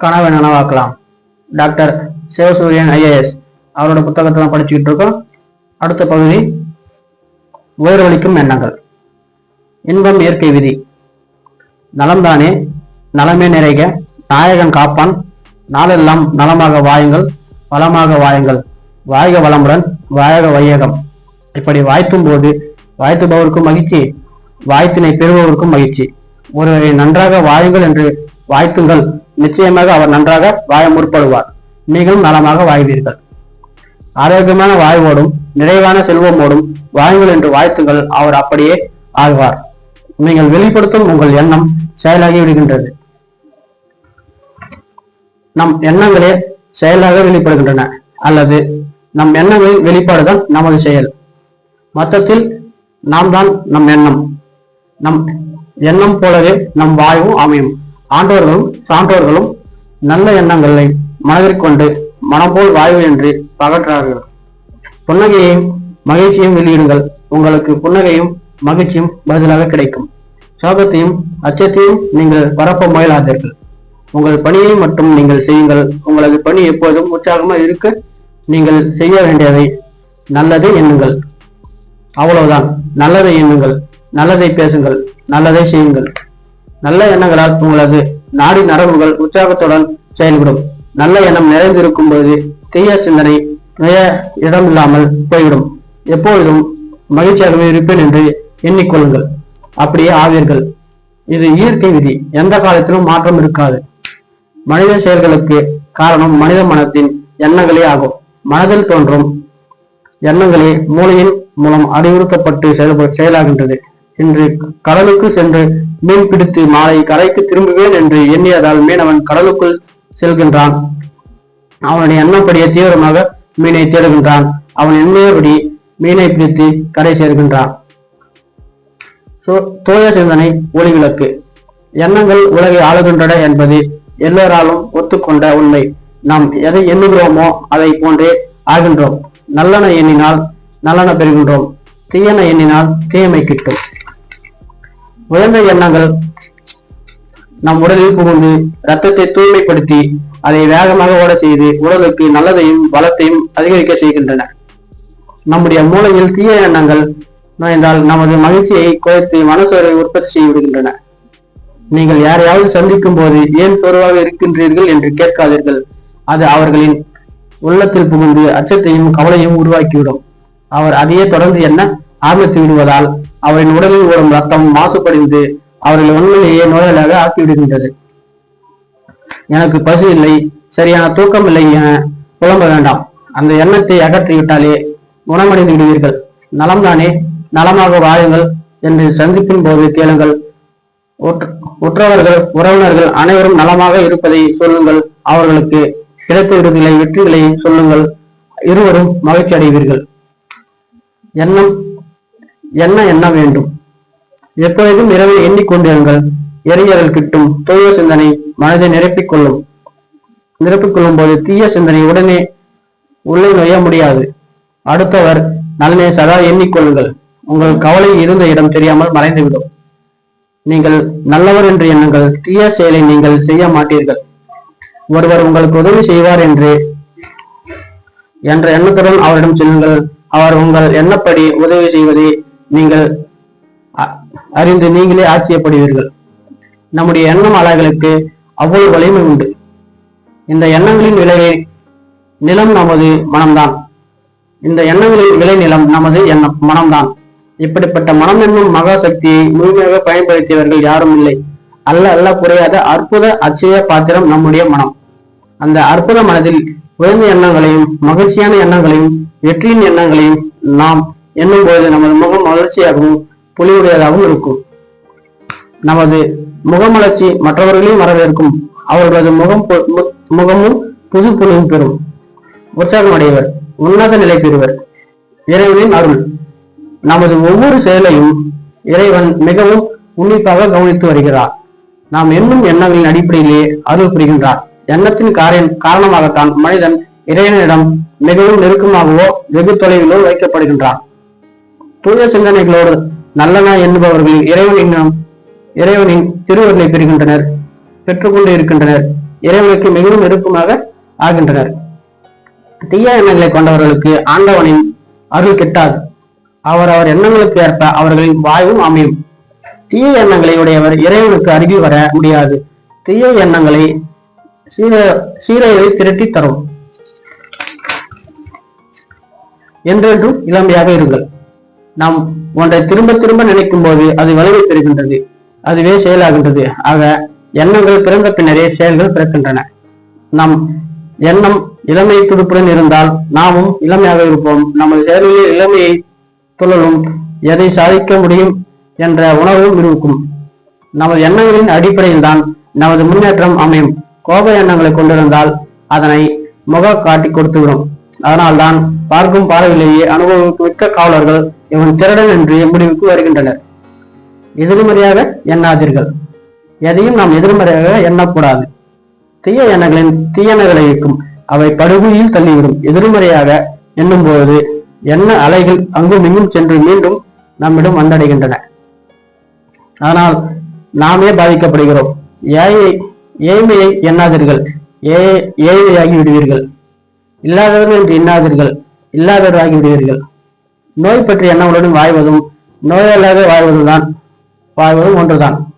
கனவை நனவாக்கலாம். Doctor Sivasuriyan IAS. அவரோட புத்தகத்தை படிச்சுக்கிட்டு இருக்கோம். அடுத்த பகுதி உயர்வளிக்கும் எண்ணங்கள். இன்பம் இயற்கை விதி. நலம்தானே நலமே நிறைக. நாயகன் காப்பான். நாளெல்லாம் நலமாக வாயுங்கள் வளமாக வாயுங்கள். வாயக வளமுடன் வாயக வையகம். இப்படி வாய்த்தும் போது வாய்த்துபவருக்கும் மகிழ்ச்சி. வாய்த்தினை பெறுபவருக்கும் மகிழ்ச்சி. ஒருவரை நன்றாக வாயுங்கள் என்று வாழ்த்துங்கள் நிச்சயமாக அவர் நன்றாக வாய முற்படுவார் நீங்களும் நலமாக வாழ்வீர்கள். ஆரோக்கியமான வாழ்வோடும் நிறைவான செல்வமோடும் வாயுங்கள் என்று வாழ்த்துங்கள் அவர் அப்படியே ஆழ்வார். நீங்கள் வெளிப்படுத்தும் உங்கள் எண்ணம் செயலாகி விடுகின்றது. நம் எண்ணங்களே செயலாக வெளிப்படுகின்றன அல்லது நம் எண்ணங்களின் வெளிப்பாடுதான் நமது செயல். மொத்தத்தில் நாம் தான் நம் எண்ணம். நம் எண்ணம் போலவே நம் வாழ்வும் அமையும். ஆண்டோர்களும் சான்றோர்களும் நல்ல எண்ணங்களை மனதிற்கொண்டு மனம் போல் வாழ்வு என்று பகற்றார்கள். புன்னகையையும் மகிழ்ச்சியும் வெளியிடுங்கள். உங்களுக்கு புன்னகையும் மகிழ்ச்சியும் பதிலாக கிடைக்கும். சோகத்தையும் அச்சத்தையும் நீங்கள் பரப்ப முயலாதீர்கள். உங்கள் பணியை மட்டும் நீங்கள் செய்யுங்கள். உங்களது பணி எப்போதும் உற்சாகமாக இருக்க நீங்கள் செய்ய வேண்டியதை நல்லதை எண்ணுங்கள். அவ்வளவுதான். நல்லதை எண்ணுங்கள். நல்லதை பேசுங்கள். நல்லதை செய்யுங்கள். நல்ல எண்ணங்களால் உங்களது நாடி நரம்புகள் உற்சாகத்துடன் செயல்படும். நல்ல எண்ணம் நிறைந்திருக்கும் போது தீய சிந்தனை நிறைய இடமில்லாமல் போய்விடும். எப்பொழுதும் மகிழ்ச்சியாகவே இருப்பேன் என்று எண்ணிக்கொள்ளுங்கள். அப்படியே ஆவீர்கள். இது இயற்கை விதி. எந்த காலத்திலும் மாற்றம் இருக்காது. மனித செயல்களுக்கு காரணம் மனித மனத்தின் எண்ணங்களே ஆகும். மனதில் தோன்றும் எண்ணங்களே மூளையின் மூலம் அறிவுறுத்தப்பட்டு செயல்ப செயலாகின்றது. இன்று கடலுக்கு சென்று மீன் பிடித்து மாலை கரைக்கு திரும்புவேன் என்று எண்ணியதால் மீனவன் கடலுக்குள் செல்கின்றான். அவனுடைய எண்ணப்படியே தீவிரமாக மீனை தேடுகின்றான். அவன் எண்ணியபடி மீனை பிடித்து கரை சேர்கின்றான். சோ- தூய சிந்தனை ஒளிவிளக்கு. எண்ணங்கள் உலகை ஆளுகின்றன என்பது எல்லோராலும் ஒத்துக்கொண்ட உண்மை. நாம் எதை எண்ணுகிறோமோ அதை போன்றே ஆகின்றோம். நல்லன எண்ணினால் நல்லன பெறுகின்றோம். தீயன எண்ணினால் தீயமை கிட்டும். உயர்ந்த எண்ணங்கள் நம் உடலில் புகுந்து ரத்தத்தை தூய்மைப்படுத்தி அதை வேகமாக ஓட செய்து உடலுக்கு நல்லதையும் பலத்தையும் அதிகரிக்க செய்கின்றன. நம்முடைய மூளையில் தீய எண்ணங்கள் நுழைந்தால் நமது மகிழ்ச்சியை குறைத்து மனசோரை உற்பத்தி செய்துவிடுகின்றன நீங்கள் யாரையாவது சந்திக்கும் போது ஏன் சோர்வாக இருக்கின்றீர்கள் என்று கேட்காதீர்கள். அது அவர்களின் உள்ளத்தில் புகுந்து அச்சத்தையும் கவலையும் உருவாக்கிவிடும். அவர் அதையே தொடர்ந்து எண்ண ஆரம்பித்து விடுவதால் அவரின் உடலில் ஓடும் ரத்தம் மாசுபடிந்து அவர்கள் உண்மையிலேயே நோயாளியாக ஆக்கிவிடுகின்றது. எனக்கு பசி இல்லை சரியான தூக்கம் இல்லை என புலம்ப வேண்டாம். அந்த எண்ணத்தை அகற்றிவிட்டாலே குணமடைந்து விடுவீர்கள் நலம்தானே நலமாக வாழுங்கள் என்று சந்திப்பின் போது கேளுங்கள். உற்றவர்கள் உறவினர்கள் அனைவரும் நலமாக இருப்பதை சொல்லுங்கள். அவர்களுக்கு கிடைத்த விடுதலை வெற்றிகளை சொல்லுங்கள். இருவரும் மகிழ்ச்சி அடைவீர்கள் எண்ணம் என்ன எண்ண வேண்டும்? எப்பொழுதும் இரவில் எண்ணிக்கொண்டிருங்கள் எரியறல் கிட்டும் தூய சிந்தனை மனதை நிரப்பிக் கொள்ளும். நிரப்பிக் கொள்ளும் போது தீய சிந்தனை உடனே உள்ளே நுழைய முடியாது. அடுத்தவர் நலனை சதா எண்ணிக்கொள்ளுங்கள் உங்கள் கவலை இருந்த இடம் தெரியாமல் மறைந்துவிடும். நீங்கள் நல்லவர் என்று எண்ணுங்கள். தீய செயலை நீங்கள் செய்ய மாட்டீர்கள். ஒருவர் உங்களுக்கு உதவி செய்வார் என்று என்ற எண்ணத்துடன் அவரிடம் செல்லுங்கள். அவர் உங்கள் எண்ணப்படி உதவி செய்வதை நீங்கள் அ- அறிந்து நீங்களே ஆச்சரியப்படுவீர்கள். நம்முடைய எண்ணம் அலைகளுக்கு அவ்வளவு வலிமை உண்டு. இந்த எண்ணங்களின் விலையை நிலம் நமது மனம்தான். இந்த எண்ணங்களின் விளை நிலம் நமது எண்ணம் மனம்தான். இப்படிப்பட்ட மனம் என்னும் மகா சக்தியை முழுமையாக பயன்படுத்தியவர்கள் யாரும் இல்லை. அல்ல அல்ல குறையாத அற்புத அச்சய பாத்திரம் நம்முடைய மனம். அந்த அற்புத மனதில் உயர்ந்த எண்ணங்களையும் மகிழ்ச்சியான எண்ணங்களையும் வெற்றியின் எண்ணங்களையும் நாம் என்னும் பொழுது நமது முகம் மகிழ்ச்சியாகவும் புலிவுடையதாகவும் இருக்கும். நமது முகமலர்ச்சி மற்றவர்களையும் வரவேற்கும். அவர்களது முகம் முகமும் புது பொலிவும் பெறும். உற்சாகம் அடைவர் உன்னத நிலை பெறுவர். இறைவனின் அருள். நமது ஒவ்வொரு செயலையும் இறைவன் மிகவும் உன்னிப்பாக கவனித்து வருகிறார். நாம் என்னும் எண்ணங்களின் அடிப்படையிலேயே அருள் புரிகின்றார். எண்ணத்தின் காரண காரணமாகத்தான் மனிதன் இறைவனிடம் மிகவும் நெருக்கமாகவோ வெகு தொலைவிலோ வைக்கப்படுகின்றான். தூய சிந்தனைகளோடு நல்லன என்பவர்கள் இறைவனின் இறைவனின் திருவருளை பெறுகின்றனர் பெற்றுக்கொண்டு இருக்கின்றனர் இறைவனுக்கு மிகவும் நெருக்கமாக ஆகின்றனர். தீய எண்ணங்களை கொண்டவர்களுக்கு ஆண்டவனின் அருள் கிட்டாது. அவர் அவர் எண்ணங்களுக்கு ஏற்ப அவர்களின் வாயும் அமையும். தீய எண்ணங்களை உடையவர் இறைவனுக்கு அருகில் வர முடியாது. தீய எண்ணங்களை சீர சீரையை திரட்டி தரும். என்றென்றும் இளமையாக இருங்கள். நாம் ஒன்றை திரும்ப திரும்ப நினைக்கும் போது அது வலுவை பெறுகின்றது. அதுவே செயலாகின்றது. ஆக எண்ணங்கள் பிறந்த பின்னரே செயல்கள் பிறக்கின்றன. நம் எண்ணம் இளமை துடுப்புடன் இருந்தால் நாமும் இளமையாக இருப்போம். நமது செயல்களில் இளமையை துழலும் எதை சாதிக்க முடியும் என்ற உணர்வும் இருக்கும். நமது எண்ணங்களின் அடிப்படையில் தான் நமது முன்னேற்றம் அமையும். கோப எண்ணங்களை கொண்டிருந்தால் அதனை முக காட்டி கொடுத்துவிடும். அதனால்தான் பார்க்கும் பார்வையிலேயே அனுபவமிக்க காவலர்கள் இவன் திருடன் என்று முடிவுக்கு வருகின்றனர். எதிர்மறையாக எண்ணாதீர்கள். எதையும் நாம் எதிர்மறையாக எண்ணக்கூடாது. தீய எண்ணங்களின் தீயணைகளை இருக்கும் அவை படுகொலியில் தள்ளிவிடும். எதிர்மறையாக எண்ணும் போது எண்ண அலைகள் அங்கும் இங்கும் சென்று மீண்டும் நம்மிடம் வந்தடைகின்றன. ஆனால் நாமே பாதிக்கப்படுகிறோம். ஏழை ஏழ்மையை எண்ணாதீர்கள். ஏ ஏழையாகி விடுவீர்கள் இல்லாதவர்கள் என்று எண்ணாதீர்கள். இல்லாதவராகி விடுவீர்கள் நோய் பற்றி எண்ணங்களுடன் வாழ்வதும் நோயல்லாத வாழ்வதுதான் வாழ்வதும் ஒன்றுதான்.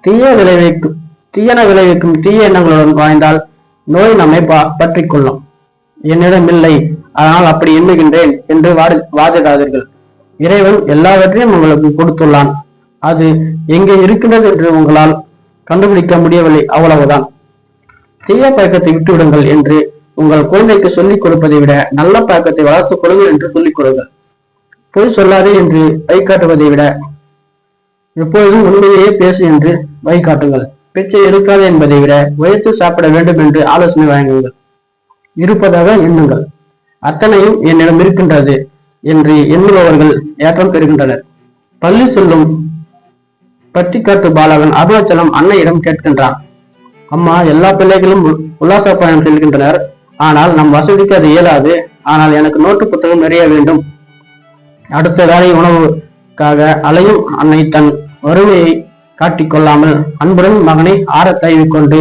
தீய விளைவிக்கும் தீயன விளைவிக்கும் தீய எண்ணங்களுடன் வாழ்ந்தால் நோய் நம்மை பற்றி பற்றிக் கொள்ளும். என்னிடம் இல்லை அதனால் அப்படி எண்ணுகின்றேன் என்று வாடி- வாதிடாதீர்கள். இறைவன் எல்லாவற்றையும் உங்களுக்கு கொடுத்துள்ளான். அது எங்கே இருக்கின்றது என்று உங்களால் கண்டுபிடிக்க முடியவில்லை அவ்வளவுதான். தீய பழக்கத்தை விட்டுவிடுங்கள் என்று உங்கள் குழந்தைக்கு சொல்லிக் கொடுப்பதை விட நல்ல பழக்கத்தை வளர்த்துக் கொடுங்கள் என்று சொல்லிக் கொடுங்கள். பொய் சொல்லாதே என்று வழிகாட்டுவதை விட எப்பொழுதும் உண்மையிலேயே பேசு என்று வழிகாட்டுங்கள் பிச்சை இருக்காது என்பதை விட உழைத்து சாப்பிட வேண்டும் என்று ஆலோசனை வழங்குங்கள். இருப்பதாக எண்ணுங்கள். அத்தனையும் என்னிடம் இருக்கின்றது என்று எண்ணுபவர்கள் ஏற்றம் பெறுகின்றனர். பள்ளி செல்லும் பட்டிக்காட்டு பாலகன் அருணாச்சலம் அன்னையிடம் கேட்கின்றான். அம்மா எல்லா பிள்ளைகளும் உல்லாச பயணம் செல்கின்றனர். ஆனால் நம் வசதிக்கு அது இயலாது. ஆனால் எனக்கு நோட்டு புத்தகம் நிறைய வேண்டும். அடுத்த வேலை உணவுக்காக அலையும் அன்னை தன் வறுமையை காட்டிக் கொள்ளாமல் அன்புடன் மகனை ஆற தழுவி கொண்டு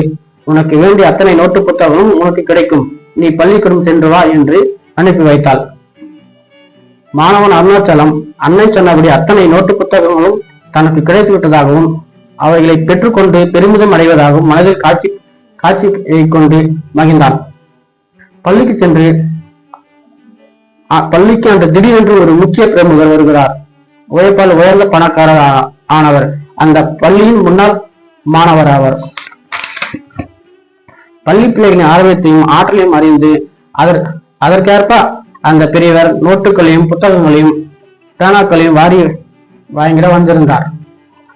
உனக்கு வேண்டிய அத்தனை நோட்டு புத்தகமும் உனக்கு கிடைக்கும். நீ பள்ளிக்கூடம் சென்று வா என்று அனுப்பி வைத்தாள். மாணவன் அருணாச்சலம் அன்னை சொன்னபடி அத்தனை நோட்டு புத்தகங்களும் தனக்கு கிடைத்து விட்டதாகவும் அவைகளை பெற்றுக்கொண்டு பெருமிதம் அடைவதாகவும் மனதில் காட்சி காட்சி கொண்டு மகிழ்ந்தான். பள்ளிக்கு சென்று பள்ளிக்கு அன்று திடீரென்று ஒரு முக்கிய பிரமுகர் வருகிறார். உழைப்பால் உயர்ந்த பணக்காரர் ஆனவர். அந்த பள்ளியின் முன்னாள் மாணவர் ஆவர். பள்ளி பிள்ளைகளின் ஆர்வத்தையும் ஆற்றலையும் அறிந்து அதற் அதற்கேற்ப அந்த பெரியவர் நோட்டுகளையும் புத்தகங்களையும் பேனாக்களையும் வாரி வாங்கிட வந்திருந்தார்.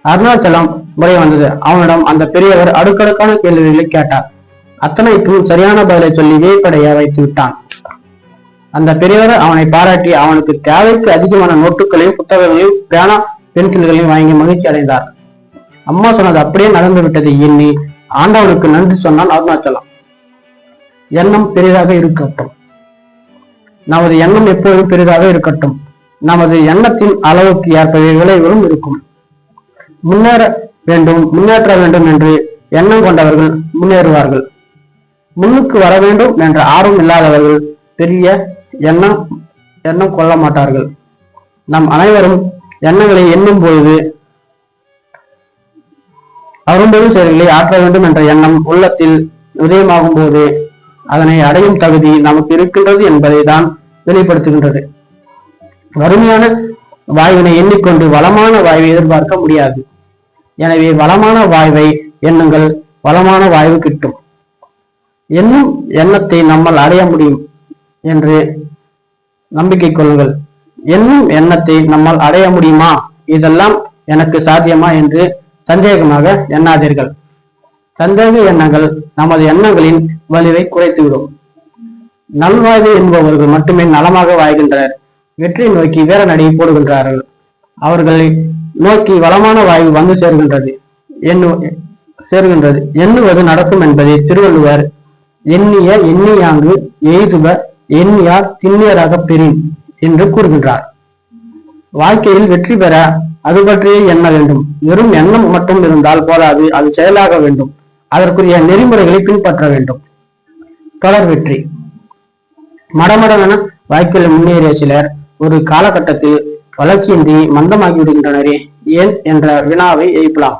அருணாச்சலம் முறை வந்தது. அவனிடம் அந்த பெரியவர் அடுக்கடுக்கான கேள்விகளை கேட்டார். அத்தனைக்கும் சரியான பதிலை சொல்லி வியப்படைய வைத்து விட்டான். அந்த பெரியவர் அவனை பாராட்டி அவனுக்கு தேவைக்கு அதிகமான நோட்டுகளையும் புத்தகங்களையும் பேனா பென்சில்களையும் வாங்கி மகிழ்ச்சி அடைந்தார். அம்மா சொன்னது அப்படியே நடந்து விட்டது. எண்ணி ஆண்டவனுக்கு நன்றி சொன்னான் அருணாச்சலம் எண்ணம் பெரிதாக இருக்கட்டும். நமது எண்ணம் எப்போதும் பெரிதாக இருக்கட்டும். நமது எண்ணத்தின் அளவுக்கு ஏற்பவே விளைவுகளும் இருக்கும். முன்னேற வேண்டும் முன்னேற்ற வேண்டும் என்று எண்ணம் கொண்டவர்கள் முன்னேறுவார்கள். முன்னுக்கு வர வேண்டும் என்ற ஆர்வம் இல்லாதவர்கள் பெரிய எண்ணம் எண்ணம் கொள்ள மாட்டார்கள். நம் அனைவரும் எண்ணங்களை எண்ணும் பொழுது அரும்பொழு செயல்களை ஆற்ற வேண்டும் என்ற எண்ணம் உள்ளத்தில் உதயமாகும் போது அதனை அடையும் தகுதி நமக்கு இருக்கின்றது என்பதை தான் வெளிப்படுத்துகின்றது. வறுமையான வாய்வினை எண்ணிக்கொண்டு வளமான வாய்வை எதிர்பார்க்க முடியாது. எனவே வளமான வாய்வை எண்ணுங்கள் வளமான வாய்வு கிட்டும். என்னும் எண்ணத்தை நம்மால் அடைய முடியும். என்று நம்பிக்கை கொள்ளுங்கள். என்னும் எண்ணத்தை நம்மால் அடைய முடியுமா? இதெல்லாம் எனக்கு சாத்தியமா என்று சந்தேகமாக எண்ணாதீர்கள். சந்தேக எண்ணங்கள் நமது எண்ணங்களின் வலிவை குறைத்துவிடும். நல்வாழ்வு என்பவர்கள் மட்டுமே நலமாக வாழ்கின்றனர். வெற்றி நோக்கி வீர நடை போடுகின்றார்கள். அவர்களை நோக்கி வளமான வாயு வந்து சேர்கின்றது. எண்ணு சேர்கின்றது. எண்ணுவது நடக்கும் என்பதை திருவள்ளுவர் எண்ணிய எண்ணியாங்கு எண்ணியார் திண்ணியராக பெறின் என்று கூறுகின்றார். வாழ்க்கையில் வெற்றி பெற அது பற்றியே எண்ண வேண்டும். வெறும் எண்ணம் மட்டும் இருந்தால் போதாது அது செயலாக வேண்டும். அதற்குரிய நெறிமுறைகளை பின்பற்ற வேண்டும். தொடர் வெற்றி. மடமடவென வாழ்க்கையில் முன்னேறிய சிலர் ஒரு காலகட்டத்தில் வளர்ச்சியின்றி மந்தமாகி விடுகின்றனரே ஏன் என்ற வினாவை எழுப்பலாம்.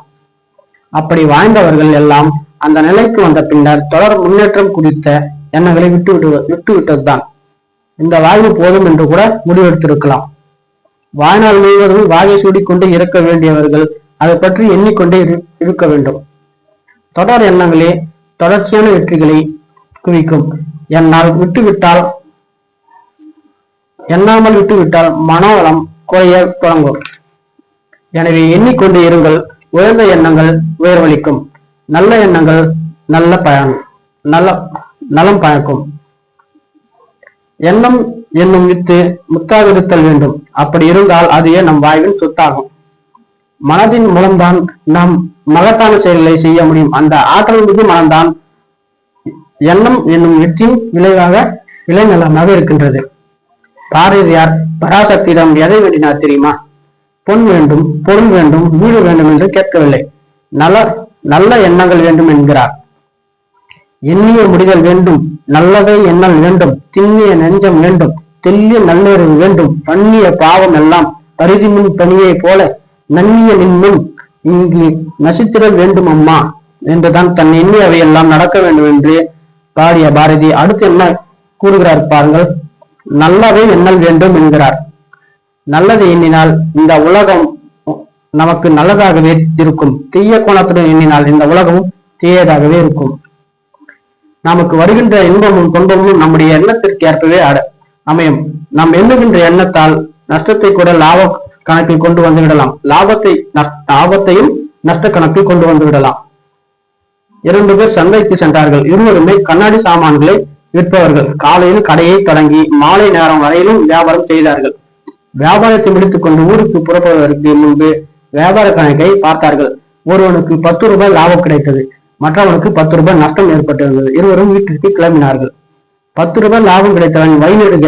அப்படி வாழ்ந்தவர்கள் எல்லாம் அந்த நிலைக்கு வந்த பின்னர் தொடர் முன்னேற்றம் குறித்த எண்ணங்களை விட்டு விட்டு விட்டு விட்டதுதான். இந்த வாழ்வு போதும் என்று கூட முடிவெடுத்திருக்கலாம். வாழ்நாள் முழுவதும் வாகை சூடிக்கொண்டு இருக்க வேண்டியவர்கள் அதை பற்றி எண்ணிக்கொண்டே இரு- இருக்க வேண்டும். தொடர் எண்ணங்களே தொடர்ச்சியான வெற்றிகளை குவிக்கும். என்னால் விட்டுவிட்டால் எண்ணாமல் விட்டுவிட்டால் மனவளம் குறைய தொடங்கும். எனவே எண்ணிக்கொண்டு இருங்கள் உயர்ந்த எண்ணங்கள் உயர்வளிக்கும். நல்ல எண்ணங்கள் நல்ல பயன் நல்ல நலம் பயக்கும். எண்ணம் என்னும் வித்து முத்தாவிருத்தல் வேண்டும். அப்படி இருந்தால் அதுவே நம் வாய்வின் சொத்தாகும். மனதின் மூலம்தான் நாம் மகத்தான செயல்களை செய்ய முடியும். அந்த ஆற்றல் மிகு மனம்தான் எண்ணம் என்னும் வெற்றியின் விளைவாக விளைநலமாக இருக்கின்றது. பாரதியார் பராசக்தியிடம் எதை வேண்டினார் தெரியுமா? பொன் வேண்டும் பொருள் வேண்டும் வீடு வேண்டும் என்று கேட்கவில்லை. நல்ல நல்ல எண்ணங்கள் வேண்டும் என்கிறார். எண்ணிய முடிதல் வேண்டும் நல்லதை எண்ணல் வேண்டும் திண்ணிய நெஞ்சம் வேண்டும் தெல்லிய நல்லறிவு வேண்டும் பண்ணிய பாவம் எல்லாம் பரிதிமின் பணியை போல நன்னிய நின்முன் இங்கு நசித்திரல் வேண்டும் அம்மா என்றுதான் தன் எண்ணியவை எல்லாம் நடக்க வேண்டும் என்று பாடிய பாரதி அடுத்து என்ன கூறுகிறார் பாருங்கள். நல்லதை எண்ணல் வேண்டும் என்கிறார். நல்லதை எண்ணினால் இந்த உலகம் நமக்கு நல்லதாகவே இருக்கும். தீய கோணத்துடன் எண்ணினால் இந்த உலகமும் தீயதாகவே இருக்கும். நமக்கு வருகின்ற இன்பமும் துன்பமும் நம்முடைய எண்ணத்திற்கு ஏற்பவே அட- அமையும். நாம் எண்ணுகின்ற எண்ணத்தால் நஷ்டத்தை கூட லாப கணக்கில் கொண்டு வந்து விடலாம். லாபத்தை லாபத்தையும் நஷ்ட கணக்கில் கொண்டு வந்து விடலாம். இரண்டு பேர் சந்தைக்கு சென்றார்கள். இருவருமே கண்ணாடி சாமான்களை விற்பவர்கள். காலையில் கடையை தொடங்கி மாலை நேரம் வரையிலும் வியாபாரம் செய்தார்கள். வியாபாரத்தை முடித்துக் கொண்டு ஊருக்கு புறப்படுவதற்கு முன்பு வியாபார கணக்கை பார்த்தார்கள். ஒருவனுக்கு பத்து ரூபாய் லாபம் கிடைத்தது. மற்றவனுக்கு பத்து ரூபாய் நஷ்டம் ஏற்பட்டிருந்தது இருவரும் வீட்டிற்கு கிளம்பினார்கள். பத்து ரூபாய் லாபம் கிடைத்தவன் வழிநெடுக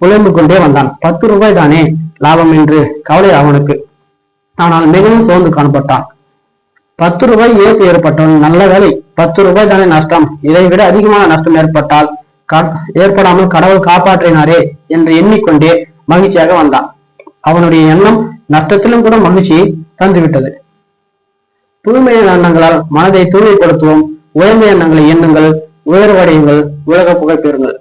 புலம்பு கொண்டே வந்தான். பத்து ரூபாய் தானே லாபம் என்று கவலை அவனுக்கு. ஆனால் மிகவும் சோர்ந்து காணப்பட்டான். பத்து ரூபாய் இழப்பு ஏற்பட்டவன் நல்ல வேலை பத்து ரூபாய் தானே நஷ்டம். இதை விட அதிகமான நஷ்டம் ஏற்பட்டால் ஏற்படாமல் கடவுள் காப்பாற்றினாரே என்று எண்ணிக்கொண்டே மகிழ்ச்சியாக வந்தான். அவனுடைய எண்ணம் நஷ்டத்திலும் கூட மகிழ்ச்சியை தந்துவிட்டது. தூய்மையான எண்ணங்களால் மனதை தூய்மைப்படுத்துவோம். உயர்ந்த எண்ணங்களை எண்ணுங்கள். உயர்வடையுங்கள். உலக புகழ் பெறுங்கள்.